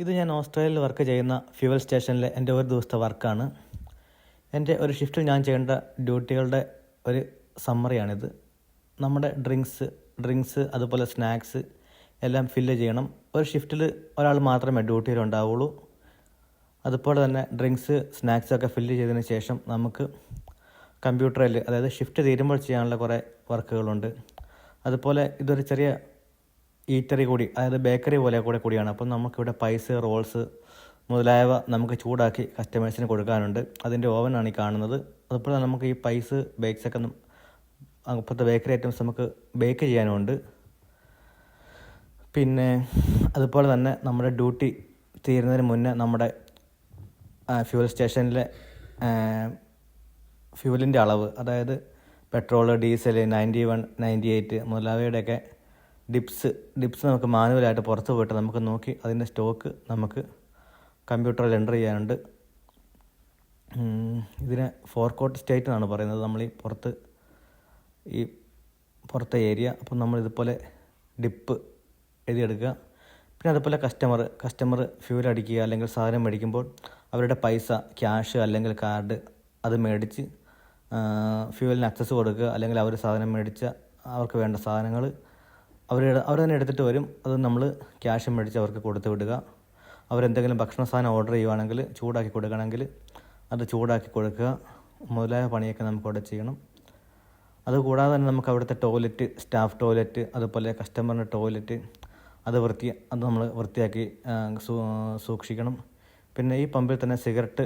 ഇത് ഞാൻ ഓസ്ട്രേലിയയിൽ വർക്ക് ചെയ്യുന്ന ഫ്യൂവൽ സ്റ്റേഷനിലെ എന്റെ ഒരു ദിവസത്തെ വർക്കാണ്. എന്റെ ഒരു ഷിഫ്റ്റിൽ ഞാൻ ചെയ്യേണ്ട ഡ്യൂട്ടികളുടെ ഒരു സമ്മറിയാണിത്. നമ്മുടെ ഡ്രിങ്ക്സ് ഡ്രിങ്ക്സ് അതുപോലെ സ്നാക്സ് എല്ലാം ഫില്ല് ചെയ്യണം. ഒരു ഷിഫ്റ്റിൽ ഒരാൾ മാത്രമേ ഡ്യൂട്ടിയിൽ ഉണ്ടാവുള്ളൂ അതുപോലെ തന്നെ ഡ്രിങ്ക്സ് സ്നാക്സ് ഒക്കെ ഫില്ല് ചെയ്തതിന് ശേഷം നമുക്ക് കമ്പ്യൂട്ടറിൽ അതായത് ഷിഫ്റ്റ് തീരുമ്പോൾ ചെയ്യാനുള്ള കുറേ വർക്കുകളുണ്ട്. അതുപോലെ ഇതൊരു ചെറിയ ഈറ്ററി കൂടി അതായത് ബേക്കറി പോലെ കൂടെ കൂടിയാണ്. അപ്പം നമുക്കിവിടെ പൈസ റോൾസ് മുതലായവ നമുക്ക് ചൂടാക്കി കസ്റ്റമേഴ്സിന് കൊടുക്കാനുണ്ട്. അതിന്റെ ഓവനാണ് ഈ കാണുന്നത്. അതുപോലെ നമുക്ക് ഈ പൈസ് ബേക്സ് ഒക്കെ നം- അപ്പോഴത്തെ ബേക്കറി ഐറ്റംസ് നമുക്ക് ബേക്ക് ചെയ്യാനുമുണ്ട് പിന്നെ അതുപോലെ തന്നെ നമ്മുടെ ഡ്യൂട്ടി തീരുന്നതിന് മുന്നേ നമ്മുടെ ഫ്യൂൽ സ്റ്റേഷനിലെ ഫ്യൂലിന്റെ അളവ് അതായത് petrol diesel ninety one ninety eight മുതലായവയുടെയൊക്കെ dips dips നമുക്ക് മാനുവലായിട്ട് പുറത്ത് പോയിട്ട് നമുക്ക് നോക്കി അതിന്റെ സ്റ്റോക്ക് നമുക്ക് കമ്പ്യൂട്ടറിൽ എന്റർ ചെയ്യാനുണ്ട്. ഇതിനെ ഫോർകോട്ട് സ്റ്റേറ്റ് എന്നാണ് പറയുന്നത്. നമ്മൾ ഈ പുറത്ത് ഈ പുറത്തെ ഏരിയ അപ്പം നമ്മൾ ഇതുപോലെ ഡിപ്പ് എഴുതിയെടുക്കുക. പിന്നെ അതുപോലെ കസ്റ്റമർ കസ്റ്റമർ ഫ്യൂൽ അടിക്കുക അല്ലെങ്കിൽ സാധനം മേടിക്കുമ്പോൾ അവരുടെ പൈസ ക്യാഷ് അല്ലെങ്കിൽ കാർഡ് അത് മേടിച്ച് ഫ്യൂവലിന് അക്സസ് കൊടുക്കുക അല്ലെങ്കിൽ അവർ സാധനം മേടിച്ച അവർക്ക് വേണ്ട സാധനങ്ങൾ അവർ അവർ തന്നെ എടുത്തിട്ട് വരും. അത് നമ്മൾ ക്യാഷ് മേടിച്ച് അവർക്ക് കൊടുത്തു വിടുക. അവരെന്തെങ്കിലും ഭക്ഷണ സാധനം ഓർഡർ ചെയ്യുവാണെങ്കിൽ ചൂടാക്കി കൊടുക്കണമെങ്കിൽ അത് ചൂടാക്കി കൊടുക്കുക. മുതലായ പണിയൊക്കെ നമുക്ക് അവിടെ ചെയ്യണം. അതുകൂടാതെ തന്നെ നമുക്ക് അവിടുത്തെ ടോയ്ലറ്റ് സ്റ്റാഫ് ടോയ്ലറ്റ് അതുപോലെ കസ്റ്റമറിന്റെ ടോയ്ലറ്റ് അത് വൃത്തി അത് നമ്മൾ വൃത്തിയാക്കി സൂക്ഷിക്കണം. പിന്നെ ഈ പമ്പിൽ തന്നെ സിഗരറ്റ്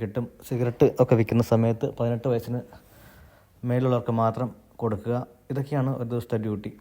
കിട്ടും. സിഗരറ്റ് ഒക്കെ വിൽക്കുന്ന സമയത്ത് പതിനെട്ട് വയസ്സിന് മേലുള്ളവർക്ക് മാത്രം കൊടുക്കുക. ഇതൊക്കെയാണ് ഒരു ദിവസത്തെ ഡ്യൂട്ടി